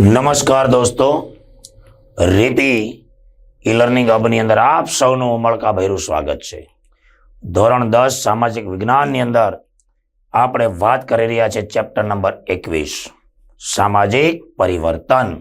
નમસ્કાર દોસ્તો. રીતિ ઈ લર્નિંગ હબની અંદર આપ સૌનું ઉમળકાભેરું સ્વાગત છે. ધોરણ દસ સામાજિક વિજ્ઞાનની અંદર આપણે વાત કરી રહ્યા છે ચેપ્ટર નંબર એકવીસ. સામાજિક પરિવર્તન.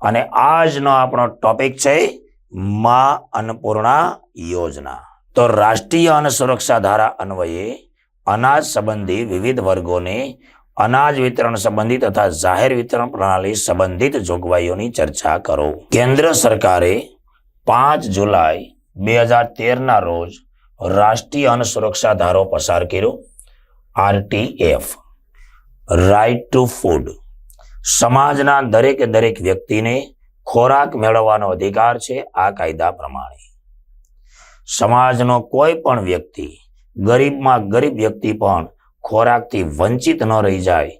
અને આજનો આપણો ટોપિક છે મા અન્નપૂર્ણા યોજના. તો રાષ્ટ્રીય અન્ન સુરક્ષા ધારા અન્વયે અનાજ સંબંધી વિવિધ વર્ગોને અનાજ વિતરણ સંબંધી તથા જાહેર વિતરણ પ્રણાલી સંબંધિત જોગવાઈઓની ચર્ચા કરો. કેન્દ્ર સરકારે પાંચ જુલાઈ બે હજાર તેરના રોજ રાષ્ટ્રીય અન્ન સુરક્ષા ધારો પસાર કર્યો. આરટીએફ. રાઇટ ટુ ફૂડ સમાજના દરેકે દરેક વ્યક્તિને ખોરાક મેળવવાનો અધિકાર છે આ કાયદા પ્રમાણે. સમાજનો કોઈ પણ વ્યક્તિ, ગરીબમાં ગરીબ વ્યક્તિ પણ ખોરાકથી વંચિત ન રહી જાય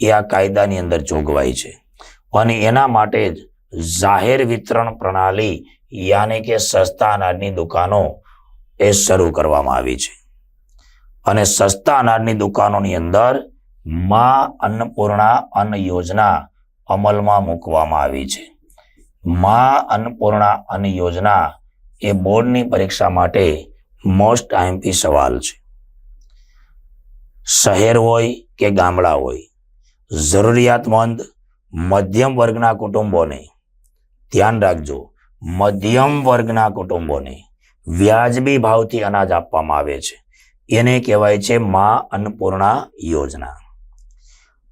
એ આ કાયદાની અંદર જોગવાઈ છે. અને એના માટે જ જાહેર વિતરણ પ્રણાલી યાની કે સસ્તા અનાજની દુકાનો એ શરૂ કરવામાં આવી છે. અને સસ્તા અનાજની દુકાનોની અંદર મા અન્નપૂર્ણા અન્ન યોજના અમલમાં મૂકવામાં આવી છે. મા અન્નપૂર્ણા અન્ન યોજના એ બોર્ડની પરીક્ષા માટે મોસ્ટ આઈએમપી સવાલ છે. શહેર હોય કે ગામડા હોય. જરૂરિયાતમંદ મધ્યમ વર્ગના કુટુંબોને ધ્યાન રાખજો. મધ્યમ વર્ગના કુટુંબોને વ્યાજબી ભાવથી અનાજ આપવામાં આવે છે. એને કહેવાય છે મા અન્નપૂર્ણા યોજના.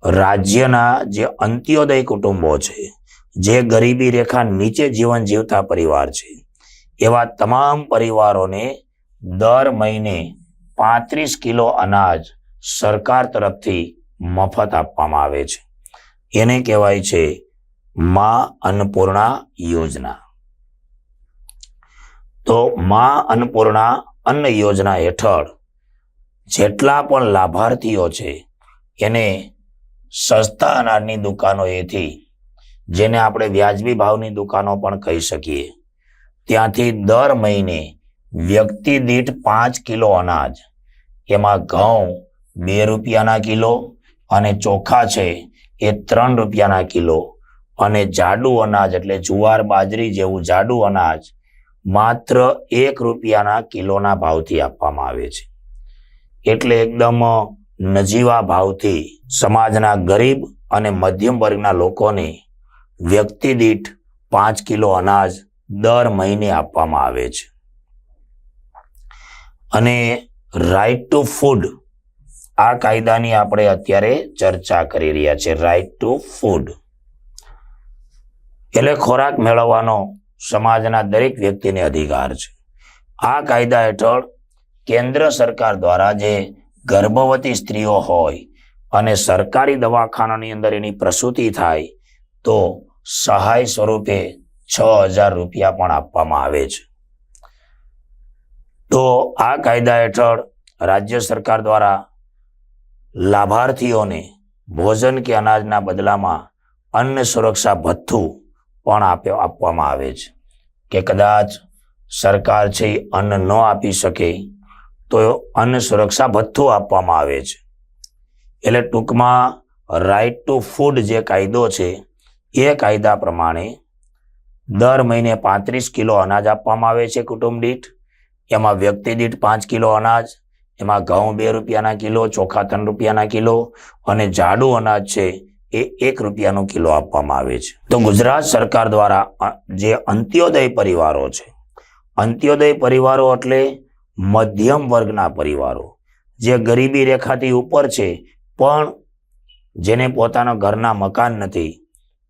રાજ્યના જે અંત્યોદય કુટુંબો છે, જે ગરીબી રેખા નીચે જીવન જીવતા પરિવાર છે, એવા તમામ પરિવારોને દર મહિને પાંત્રીસ કિલો અનાજ સરકાર તરફથી મફત આપવામાં આવે છે. એને કહેવાય છે મા અન્નપૂર્ણા યોજના. તો મા અન્નપૂર્ણા અન્ન યોજના હેઠળ જેટલા પણ લાભાર્થીઓ છે, એને સસ્તા અનાજની દુકાનોએથી જેને આપણે વ્યાજબી ભાવની દુકાનો પણ કહી શકીએ, ત્યાંથી દર મહિને વ્યક્તિ દીઠ પાંચ કિલો અનાજ, એમાં ઘઉં બે રૂપિયાના કિલો અને ચોખા છે એ ત્રણ રૂપિયાના કિલો. અને જાડું અનાજ એટલે જુવાર, બાજરી જેવું જાડું અનાજ માત્ર એક રૂપિયાના કિલોના ભાવથી આપવામાં આવે છે. એટલે એકદમ નજીવા ભાવથી સમાજના ગરીબ અને મધ્યમ વર્ગના લોકોને વ્યક્તિ દીઠ પાંચ કિલો અનાજ દર મહિને આપવામાં આવે છે. અને રાઇટ ટુ ફૂડ આ કાયદાની આપણે અત્યારે ચર્ચા કરી રહ્યા છે રાઇટ ટુ ફૂડ એટલે ખોરાક મેળવવાનો સમાજના દરેક વ્યક્તિને અધિકાર છે. આ કાયદા હેઠળ કેન્દ્ર સરકાર દ્વારા જે ગર્ભવતી સ્ત્રીઓ હોય અને સરકારી દવાખાનાની અંદર એની પ્રસૂતિ થાય, તો સહાય સ્વરૂપે છ હજાર રૂપિયા પણ આપવામાં આવે છે. તો આ કાયદા હેઠળ રાજ્ય સરકાર દ્વારા લાભાર્થીઓને ભોજન કે અનાજના બદલામાં અન્ન સુરક્ષા ભથ્થું પણ આપ્યો આપવામાં આવે છે. કે કદાચ સરકાર છે એ અન્ન ન આપી શકે, તો અન્ન સુરક્ષા ભથ્થું આપવામાં આવે છે. એટલે ટૂંકમાં રાઇટ ટુ ફૂડ જે કાયદો છે, એ કાયદા પ્રમાણે દર મહિને પાંત્રીસ કિલો અનાજ આપવામાં આવે છે કુટુંબ દીઠ. એમાં વ્યક્તિ દીઠ પાંચ કિલો અનાજ એમાં ઘઉં બે રૂપિયાના કિલો, ચોખા ત્રણ રૂપિયાના કિલો અને જાડું અનાજ છે એ એક રૂપિયાનો કિલો આપવામાં આવે છે. તો ગુજરાત સરકાર દ્વારા જે અંત્યોદય પરિવારો છે, અંત્યોદય પરિવારો એટલે મધ્યમ વર્ગના પરિવારો, જે ગરીબી રેખાથી ઉપર છે, પણ જેને પોતાના ઘરના મકાન નથી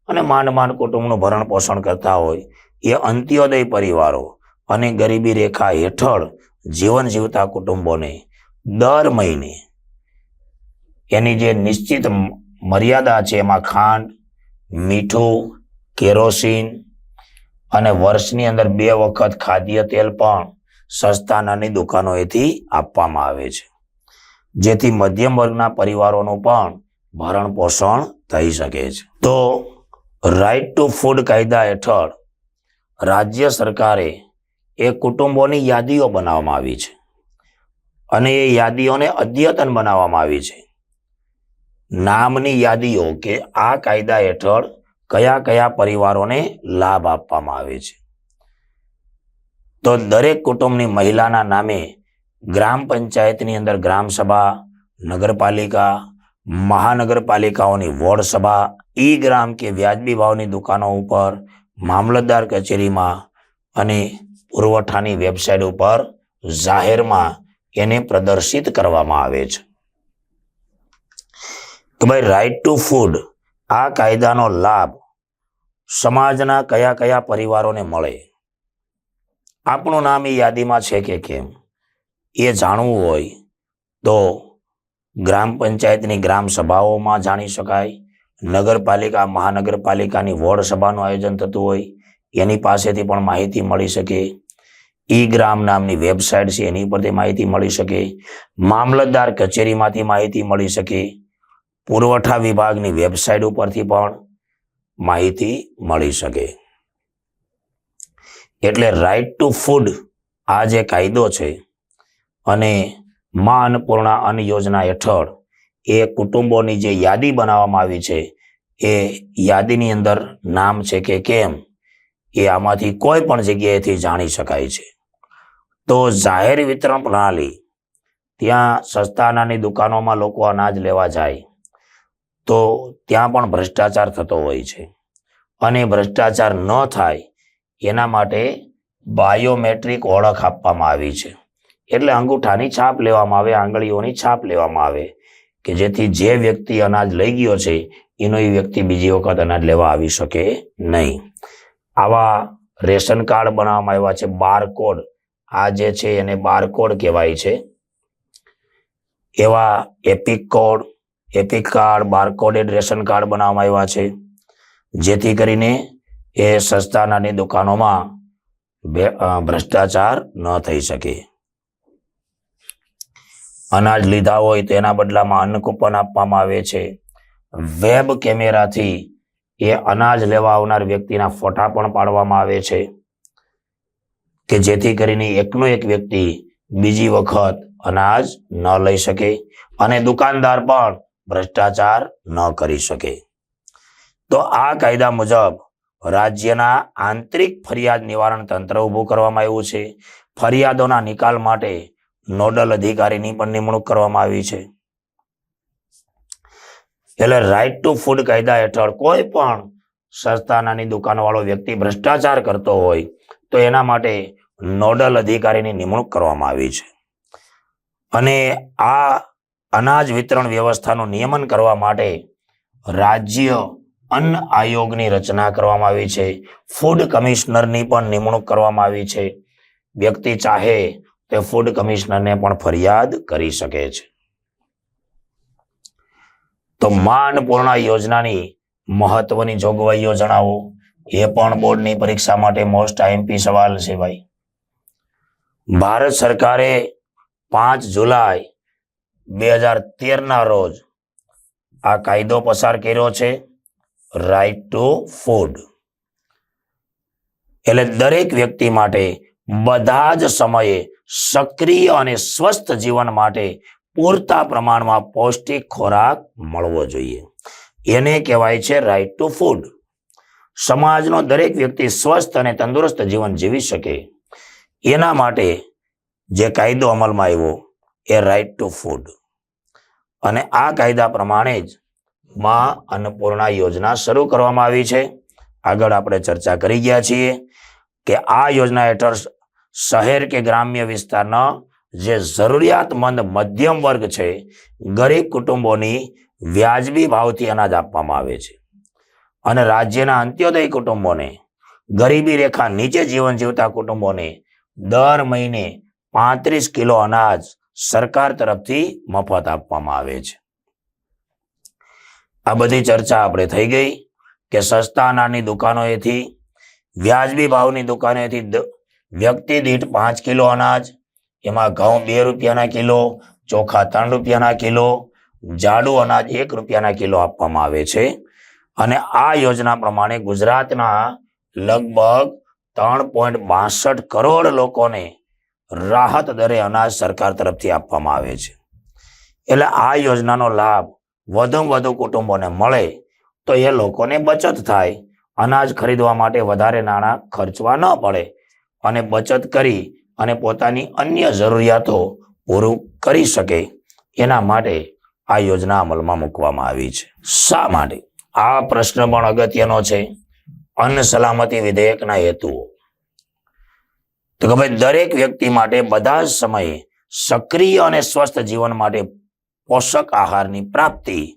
અને માંડ માંડ કુટુંબનું ભરણ પોષણ કરતા હોય, એ અંત્યોદય પરિવારો અને ગરીબી રેખા હેઠળ જીવન જીવતા કુટુંબોને દર મહિને. એની જે નિશ્ચિત મર્યાદા છે એમાં ખાંડ, મીઠું, કેરોસીન અને વર્ષની અંદર બે વખત ખાદ્ય તેલ પણ સસ્તા નાની દુકાનોએથી આપવામાં આવે છે. જેથી મધ્યમ વર્ગના પરિવારોનું પણ ભરણ પોષણ થઈ શકે છે. તો રાઇટ ટુ ફૂડ કાયદા હેઠળ રાજ્ય સરકારે એ કુટુંબોની યાદીઓ બનાવવામાં આવી છે. અને એ યાદીઓને અદ્યતન બનાવવામાં આવી છે. નામની યાદીઓ કે આ કાયદા હેઠળ કયા કયા પરિવારોને લાભ આપવામાં આવે છે. તો દરેક કુટુંબની મહિલાના નામે ગ્રામ પંચાયતની અંદર ગ્રામ સભા, નગરપાલિકા, મહાનગરપાલિકાઓની વોર્ડ સભા, ઈ ગ્રામ કે વ્યાજબી ભાવની દુકાનો ઉપર, મામલતદાર કચેરીમાં અને પુરવઠાની વેબસાઇટ ઉપર જાહેરમાં એને પ્રદર્શિત કરવામાં આવે છે. કે ભાઈ રાઈટ ટુ ફૂડ આ કાયદાનો લાભ સમાજના કયા કયા પરિવારોને મળે? આપણું નામ એ યાદીમાં છે કે કેમ? એ જાણવું હોય તો ગ્રામ પંચાયતની ગ્રામ સભાઓમાં જાણી શકાય. નગરપાલિકા, મહાનગરપાલિકાની વોર્ડ સભાનું આયોજન થતું હોય. એની પાસેથી પણ માહિતી મળી શકે. ઈ ગ્રામ નામની વેબસાઇટ છે, એની પરથી માહિતી મળી શકે. મામલતદાર કચેરીમાંથી માહિતી મળી શકે. પુરવઠા વિભાગની વેબસાઇટ ઉપરથી પણ માહિતી મળી શકે. એટલે રાઈટ ટુ ફૂડ આ જે કાયદો છે અને મા અન્નપૂર્ણા અન્ન યોજના હેઠળ એ કુટુંબોની જે યાદી બનાવવામાં આવી છે, એ યાદીની અંદર નામ છે કે કેમ, એ આમાંથી કોઈ પણ જગ્યાએથી જાણી શકાય છે. તો જાહેર વિતરણ પ્રણાલી. ત્યાં સસ્તા અનાજની દુકાનોમાં લોકો અનાજ લેવા જાય. તો ત્યાં પણ ભ્રષ્ટાચાર થતો હોય છે. અને ભ્રષ્ટાચાર ન થાય, એના માટે બાયોમેટ્રિક ઓળખ આપવામાં આવી છે. એટલે અંગૂઠાની છાપ લેવામાં આવે, આંગળીઓની છાપ લેવામાં આવે, કે જેથી જે વ્યક્તિ અનાજ લઈ ગયો છે, એનો એ વ્યક્તિ બીજી વખત અનાજ લેવા આવી શકે નહીં. આવા રેશન કાર્ડ બનાવવામાં આવ્યા છે બારકોડ આ જે છે એને બારકોડ કહેવાય છે. એવા EPIC code EPIC card barcoded ration card બનાવવામાં આવ્યા છે. જેથી કરીને એ સસ્તા નાની દુકાનોમાં ભ્રષ્ટાચાર ન થઈ શકે. અનાજ લીધા હોય તો એના બદલામાં અન્ન કૂપન આપવામાં આવે છે. વેબ કેમેરાથી એ અનાજ લેવા આવનાર વ્યક્તિના ફોટા પણ પાડવામાં આવે છે. કે જેથી કરીને એકનો એક વ્યક્તિ બીજી વખત અનાજ ન લઈ શકે અને દુકાનદાર પણ ભ્રષ્ટાચાર ન કરી શકે. તો આ કાયદા મુજબ રાજ્યના આંતરિક ફરિયાદ નિવારણ તંત્ર ઊભું કરવામાં આવ્યું છે. ફરિયાદોના નિકાલ માટે નોડલ અધિકારીની પણ નિમણૂક કરવામાં આવી છે. એટલે રાઈટ ટુ ફૂડ કાયદા હેઠળ કોઈ પણ સંસ્થાનાની દુકાનવાળો વ્યક્તિ ભ્રષ્ટાચાર કરતો હોય તો એના માટે નોડલ અધિકારીની નિમણૂક કરવામાં આવી છે. અને આ અનાજ વિતરણ વ્યવસ્થાનું નિયમન કરવા માટે રાજ્ય અન્ન આયોગની રચના કરવામાં આવી છે. ફૂડ કમિશનરની પણ નિમણૂક કરવામાં આવી છે. વ્યક્તિ ચાહે તે ફૂડ કમિશનરને પણ ફરિયાદ કરી શકે છે. તો માનપૂર્ણા યોજનાની મહત્વની જોગવાઈઓ જણાવો. એ પણ બોર્ડની પરીક્ષા માટે મોસ્ટ આઈએમપી સવાલ છે ભાઈ. ભારત સરકારે પાંચ જુલાઈ બે હજાર તેરના રોજ આ કાયદો પસાર કર્યો છે રાઈટ ટુ ફૂડ એટલે દરેક વ્યક્તિ માટે બધા જ સમયે સક્રિય અને સ્વસ્થ જીવન માટે પૂરતા પ્રમાણમાં પૌષ્ટિક ખોરાક મળવો જોઈએ. એને કહેવાય છે રાઈટ ટુ ફૂડ સમાજનો દરેક વ્યક્તિ સ્વસ્થ અને તંદુરસ્ત જીવન જીવી શકે. એના માટે જે કાયદો અમલમાં આવ્યો એ રાઈટ ટુ ફૂડ અને આ કાયદા પ્રમાણે જ માં અન્નપૂર્ણા યોજના શરૂ કરવામાં આવી છે. આગળ આપણે ચર્ચા કરી ગયા છીએ કે આ યોજના હેઠળ શહેર કે ગ્રામ્ય વિસ્તારના જે જરૂરિયાતમંદ મધ્યમ વર્ગ છે, ગરીબ કુટુંબોની વ્યાજબી ભાવથી અનાજ આપવામાં આવે છે. અને રાજ્યના અંત્યોદય કુટુંબોને, ગરીબી રેખા નીચે જીવન જીવતા કુટુંબોને દર મહિને પાંત્રીસ કિલો અનાજ સરકાર તરફથી મફત આપવામાં આવે છે. આ બધી ચર્ચા આપણે થઈ ગઈ કે સસ્તા અનાજની દુકાનોએથી, વ્યાજબી ભાવની દુકાનેથી વ્યક્તિ દીઠ પાંચ કિલો અનાજ, એમાં ઘઉં બે રૂપિયાના કિલો, ચોખા ત્રણ રૂપિયાના કિલો, જાડું અનાજ એક રૂપિયાના કિલો આપવામાં આવે છે. અને આ યોજના પ્રમાણે ગુજરાતના લગભગ ત્રણ પોઈન્ટ બાસઠ કરોડ લોકોને રાહત દરે અનાજ સરકાર તરફથી આપવામાં આવે છે. એટલે આ યોજનાનો લાભ વધુમાં વધુ કુટુંબોને મળે તો એ લોકોને બચત થાય. અનાજ ખરીદવા માટે વધારે નાણાં ખર્ચવા ન પડે અને બચત કરી અને પોતાની અન્ય જરૂરિયાતો પૂરું કરી શકે. એના માટે આ યોજના અમલમાં મૂકવામાં આવી છે. શા માટે? આ પ્રશ્ન પણ અગત્યનો છે. અન્ન સલામતી વિધેયકના હેતુઓ. તો કે ભાઈ, દરેક વ્યક્તિ માટે બધા જ સમયે સક્રિય અને સ્વસ્થ જીવન માટે પોષક આહારની પ્રાપ્તિ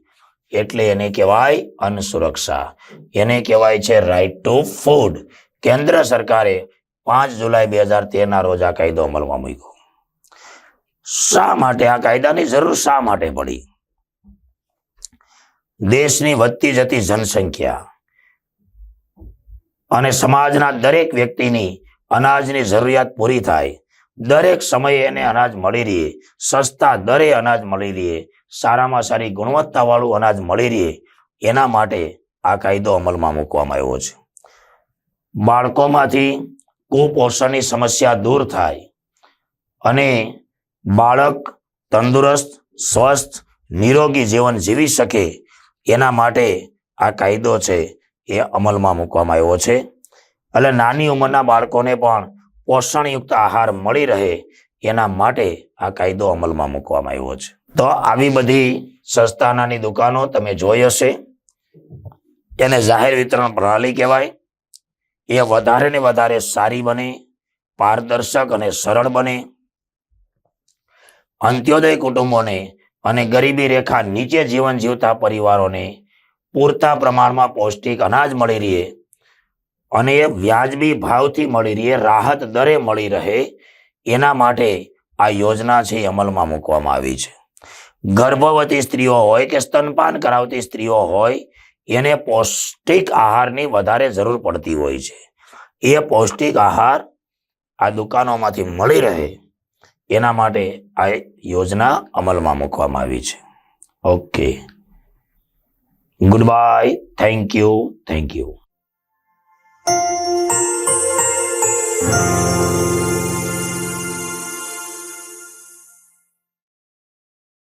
એટલે એને કહેવાય અન્ન સુરક્ષા. એને કહેવાય છે રાઈટ ટુ ફૂડ કેન્દ્ર સરકારે પાંચ જુલાઈ બે હજાર તેરના રોજ આ કાયદો અમલમાં મૂક્યો. શા માટે? આ કાયદાની જરૂર શા માટે પડી? દેશની વધતી જતી જનસંખ્યા અને સમાજના દરેક વ્યક્તિની અનાજની જરૂરિયાત પૂરી થાય. દરેક સમયે એને અનાજ મળી રહે. સસ્તા દરે અનાજ મળી રહે. સારામાં સારી ગુણવત્તાવાળું અનાજ મળી રહે. એના માટે આ કાયદો અમલમાં મૂકવામાં આવ્યો છે. બાળકોમાંથી કુપોષણની સમસ્યા દૂર થાય અને બાળક તંદુરસ્ત, સ્વસ્થ, નિરોગી જીવન જીવી શકે એના માટે આ કાયદો છે એ અમલમાં મૂકવામાં આવ્યો છે. એટલે નાની ઉંમરના બાળકોને પણ પોષણયુક્ત આહાર મળી રહે એના માટે આ કાયદો અમલમાં મૂકવામાં આવ્યો છે. તો આવી બધી સસ્તાનાની દુકાનો તમે જોઈ હશે. એને જાહેર વિતરણ પ્રણાલી કહેવાય. એ વધારે ને વધારે સારી બને, પારદર્શક અને સરળ બને. અંત્યોદય કુટુંબોને અને ગરીબી રેખા નીચે જીવન જીવતા પરિવારોને પૂરતા પ્રમાણમાં પૌષ્ટિક અનાજ મળી રહે અને એ વ્યાજબી ભાવથી મળી રહે, રાહત દરે મળી રહે, એના માટે આ યોજના છે અમલમાં મૂકવામાં આવી છે. ગર્ભવતી સ્ત્રીઓ હોય કે સ્તનપાન કરાવતી સ્ત્રીઓ હોય, એને પૌષ્ટિક આહારની વધારે જરૂર પડતી હોય છે. એ પૌષ્ટિક આહાર આ દુકાનોમાંથી મળી રહે. એના માટે આ યોજના અમલમાં મૂકવામાં આવી છે. Okay. Goodbye thank you thank you